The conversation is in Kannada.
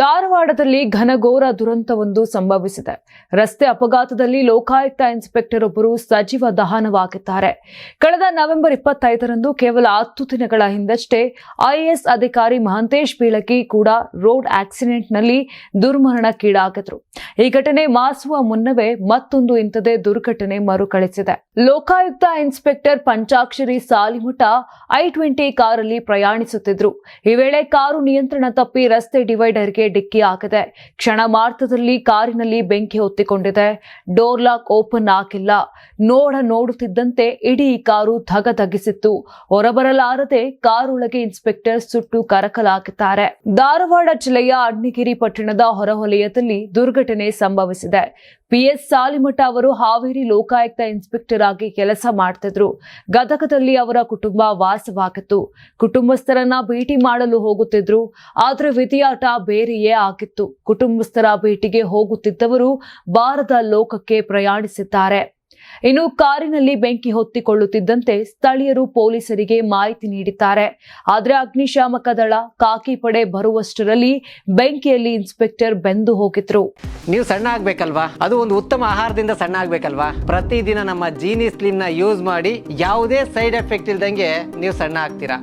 ಧಾರವಾಡದಲ್ಲಿ ಘನಘೋರ ದುರಂತವೊಂದು ಸಂಭವಿಸಿದೆ. ರಸ್ತೆ ಅಪಘಾತದಲ್ಲಿ ಲೋಕಾಯುಕ್ತ ಇನ್ಸ್ಪೆಕ್ಟರ್ ಒಬ್ಬರು ಸಜೀವ ದಹನವಾಗಿದ್ದಾರೆ ಕಳೆದ ನವೆಂಬರ್ ಇಪ್ಪತ್ತೈದರಂದು ಕೇವಲ ಹತ್ತು ದಿನಗಳ ಹಿಂದಷ್ಟೇ ಐಎಎಸ್ ಅಧಿಕಾರಿ ಮಹಂತೇಶ್ ಬೀಳಗಿ ಕೂಡ ರೋಡ್ ಆಕ್ಸಿಡೆಂಟ್ನಲ್ಲಿ ದುರ್ಮರಣಕ್ಕೀಡಾಗಿದ್ರು ಈ ಘಟನೆ ಮಾಸುವ ಮುನ್ನವೇ ಮತ್ತೊಂದು ಇಂಥದೇ ದುರ್ಘಟನೆ ಮರುಕಳಿಸಿದೆ. Lokayukta inspector Panchakshari Salimath I twenty ಕಾರಲ್ಲಿ ಪ್ರಯಾಣಿಸುತ್ತಿದ್ರು ಈ ವೇಳೆ ಕಾರು ನಿಯಂತ್ರಣ ತಪ್ಪಿ ರಸ್ತೆ ಡಿವೈಡರ್ಗೆ ಡಿಕ್ಕಿ ಹಾಕಿದೆ. ಕ್ಷಣ ಮಾರ್ತದಲ್ಲಿ ಕಾರಿನಲ್ಲಿ ಬೆಂಕಿ ಹೊತ್ತಿಕೊಂಡಿದೆ. ಡೋರ್ ಲಾಕ್ ಓಪನ್ ಆಗಿಲ್ಲ. ನೋಡ ನೋಡುತ್ತಿದ್ದಂತೆ ಇಡೀ ಕಾರು ಧಗಧಗಿಸಿತ್ತು. ಹೊರಬರಲಾರದೆ ಕಾರೊಳಗೆ ಇನ್ಸ್ಪೆಕ್ಟರ್ ಸುಟ್ಟು ಕರಕಲಾಗಿದ್ದಾರೆ. ಧಾರವಾಡ ಜಿಲ್ಲೆಯ ಅಡ್ನಿಗಿರಿ ಪಟ್ಟಣದ ಹೊರವಲಯದಲ್ಲಿ ದುರ್ಘಟನೆ ಸಂಭವಿಸಿದೆ. ಪಿಎಸ್ ಸಾಲಿಮಠ ಅವರು ಹಾವೇರಿ ಲೋಕಾಯುಕ್ತ ಇನ್ಸ್ಪೆಕ್ಟರ್ ಆಗಿ ಕೆಲಸ ಮಾಡ್ತಿದ್ರು. ಗದಗದಲ್ಲಿ ಅವರ ಕುಟುಂಬ ವಾಸವಾಗಿತ್ತು. ಕುಟುಂಬಸ್ಥರನ್ನ ಭೇಟಿ ಮಾಡಲು ಹೋಗುತ್ತಿದ್ರು. ಆದ್ರೆ ವಿಧಿಯಾಟ ಬೇರೆಯೇ ಆಗಿತ್ತು. ಕುಟುಂಬಸ್ಥರ ಭೇಟಿಗೆ ಹೋಗುತ್ತಿದ್ದವರು ಬಾರದ ಲೋಕಕ್ಕೆ ಪ್ರಯಾಣಿಸಿದ್ದಾರೆ. ಇನ್ನು ಕಾರಿನಲ್ಲಿ ಬೆಂಕಿ ಹೊತ್ತಿಕೊಳ್ಳುತ್ತಿದ್ದಂತೆ ಸ್ಥಳೀಯರು ಪೊಲೀಸರಿಗೆ ಮಾಹಿತಿ ನೀಡಿದ್ದಾರೆ. ಆದರೆ ಅಗ್ನಿಶಾಮಕ ದಳ ಕಾಕಿ ಪಡೆ ಬರುವಷ್ಟರಲ್ಲಿ ಬೆಂಕಿಯಲ್ಲಿ ಇನ್ಸ್ಪೆಕ್ಟರ್ ಬೆಂದು ಹೋಗಿದ್ರು. ನೀವು ಸಣ್ಣ ಆಗ್ಬೇಕಲ್ವಾ? ಅದು ಒಂದು ಉತ್ತಮ ಆಹಾರದಿಂದ ಸಣ್ಣ ಆಗ್ಬೇಕಲ್ವಾ? ಪ್ರತಿದಿನ ನಮ್ಮ ಜೀನಿ ಸ್ಲಿಮ್ನ ಯೂಸ್ ಮಾಡಿ ಯಾವುದೇ ಸೈಡ್ ಎಫೆಕ್ಟ್ ಇಲ್ದಂಗೆ ನೀವು ಸಣ್ಣ ಆಗ್ತೀರಾ?